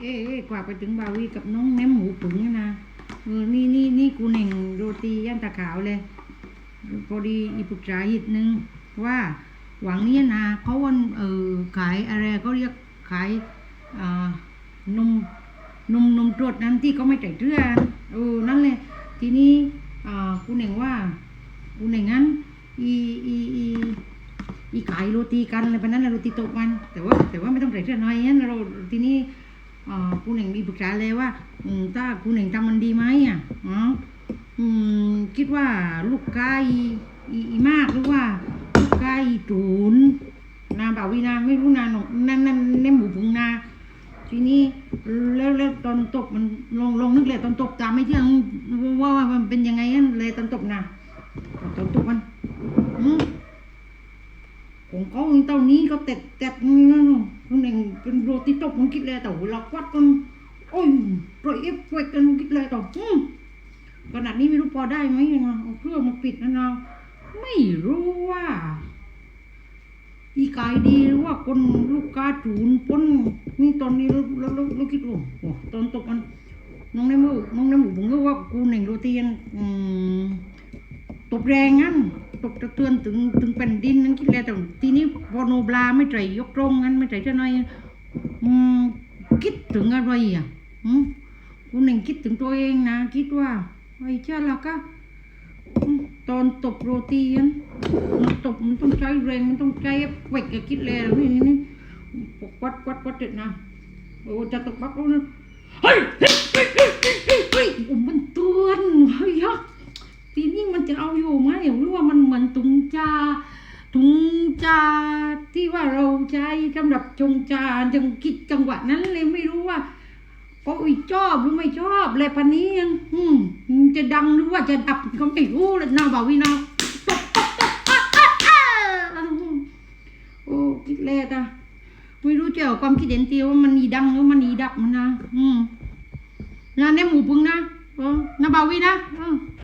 เอ๊ะเอ๊ะกว่าไปถึงบาวีกับน้องแหนมหมูปึงนี่นะเออนี่นี่นี่กูเน่งโรตีย่านตะขาวเลยพอดีอีปรึกษาหิดนึงว่าหวังเนี้นะเขาวันเออขายอะไรเขาเรียกขายอ่านมนมนมตรวจนั้นที่เขาไม่ใส่เสื้อเออนั่นเลยทีนี้อ่ากูเน่งว่ากูเน่งงั้นอีอีอีอีขายโรตีกันอะไรแบบนั้นโรตีตกมันแต่ว่าแต่ว่าไม่ต้องใส่เสื้อน้อยงั้นเราทีนี้ อ่ากูเน่งมีปรึกษาเลยว่าถ้ากูเน่งทำมันดีไหมอะอืมคิดว่าลูกค้าอีมากหรือว่าลูกค้าอีตูนนาบ่าวีนาไม่รู้นาหนกนั่นนั่นเน่หมู่พุงนาทีนี้แล้วแล้วตอนตบมันลองลองนึกเลยตอนตบตามไม่เที่ยงว่ามันเป็นยังไงนั่นเลยตอนตบนะตอนตบมันอืม ของเขาเต่านี้ก็เต็ดเต็ดนี่นะคนหนึ่งเป็นโรตีตบมันคิดเลยแต่เวลาควัดกันโอ้ยปล่อยเอฟเฟกกันคิดเลยแต่อืมขนาดนี้ไม่รู้พอได้ไหมนะเอาเครื่องมาปิดนะนะไม่รู้ว่าอีกายดีหรือว่าคนลูกค้าจูนปนนี่ตอนนี้เราเราเราเราคิดว่าโอ้ตอนตกมันน้องในมือน้องในหมูผมก็ว่ากูหนึ่งโรตีนอืม ตบแรงงั้นตบกระเทือนถึงถึงแผ่นดินนั่นคิดแล้วแต่ทีนี้พอโนบลาไม่ใจยกตรงงั้นไม่ใจเท่าน้อยคิดถึงอะไรอะอืมกูหนึ่งคิดถึงตัวเองนะ คิดว่าไอ้เจ้าละก็อืมตอนตบโรตีนั้นมันตบมันต้องใช้แรงมันต้องใช้เอฟเฟกคิดแล้วนี่นี่นี่กวัดวัดวัดเด็ดนะโอ้จะตกปั๊บแล้วนะเฮ้ยเฮ้ยเฮ้ยเฮ้ยเฮ้ยเฮ้ยเฮ้ยโอ้มันตือนเฮ้ยฮะทีนี้มัน จะเอาอยู่ไหมหรือว่ามันเหมือนตุงจาตุงจาที่ว่าเราใช้สำหรับจงจาจังคิดจังหวะนั้นเลยไม่รู้ว่าเพราะอีชอบหรือไม่ชอบอะไรพันนี้ยังอืมจะดังหรือว่าจะดับก็ไม่รู้เลยนาบ่าวินาโอ้คิดแล้วอะไม่รู้เจะเอาความคิดเห็นเตียวว่ามันอีดังหรือมันอีดับมันนะอืมนะเนี่ยหมูปึงนะเออนาบ่าวินะ